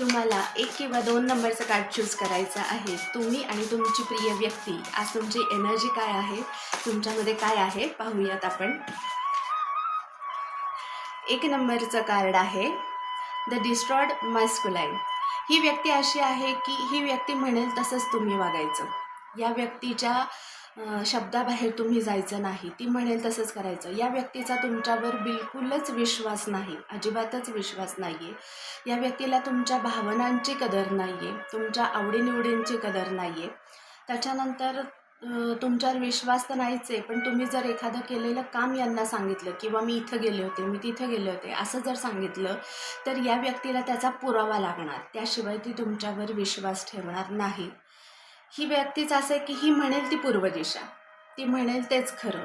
तुम्हाला एक किंवा दोन नंबरचं कार्ड चूज करायचं आहे. तुम्ही आणि तुमची प्रिय व्यक्ती. आज तुमची एनर्जी काय आहे? तुमच्यामध्ये काय आहे? पाहूयात आपण. एक नंबरचं कार्ड आहे. द डिस्ट्रॉड मस्कुलाईन ही व्यक्ती अशी आहे की ही व्यक्ती म्हणेल तसंच तुम्ही वागायचं. या व्यक्तीच्या शब्दाबाहेर तुम्ही जायचं नाही ती म्हणेल तसंच करायचं. या व्यक्तीचा तुमच्यावर बिलकुलच विश्वास नाही अजिबातच विश्वास नाही आहे या व्यक्तीला तुमच्या भावनांची कदर नाही आहे तुमच्या आवडीनिवडींची कदर नाही आहे त्याच्यानंतर तुमच्यावर विश्वास तर नाहीच आहे पण तुम्ही जर एखादं केलेलं काम यांना सांगितलं किंवा मी इथं गेले होते मी तिथं गेले होते असं जर सांगितलं तर या व्यक्तीला त्याचा पुरावा लागणार. त्याशिवाय ती तुमच्यावर विश्वास ठेवणार नाही. ही व्यक्तीच असं आहे की ही म्हणेल ती पूर्व दिशा ती म्हणेल तेच खरं.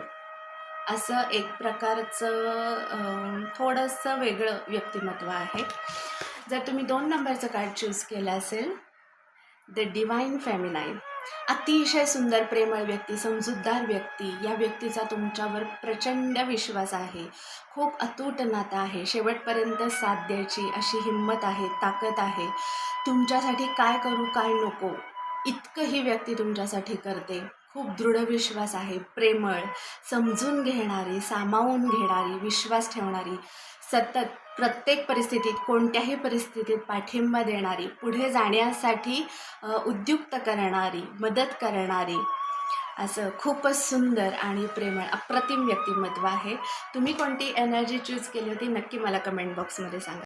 असं एक प्रकारचं थोडंसं वेगळं व्यक्तिमत्व आहे. जर तुम्ही दोन नंबरचं कार्ड चूज केलं असेल द डिवाईन फेमिनाईन अतिशय सुंदर प्रेमळ व्यक्ती समजूतदार व्यक्ती या व्यक्तीचा तुमच्यावर प्रचंड विश्वास आहे. खूप अतूट नातं आहे. शेवटपर्यंत साथ द्यायची अशी हिंमत आहे ताकद आहे. तुमच्यासाठी काय करू काय नको इतकं ही व्यक्ती तुमच्यासाठी करते. खूप दृढ विश्वास आहे. प्रेमळ समजून घेणारी सामावून घेणारी विश्वास ठेवणारी सतत प्रत्येक परिस्थितीत कोणत्याही परिस्थितीत पाठिंबा देणारी पुढे जाण्यासाठी उद्युक्त करणारी मदत करणारी असं खूपच सुंदर आणि प्रेमळ अप्रतिम व्यक्तिमत्व आहे. तुम्ही कोणती एनर्जी चूज केली होती नक्की मला कमेंट बॉक्समध्ये सांगा.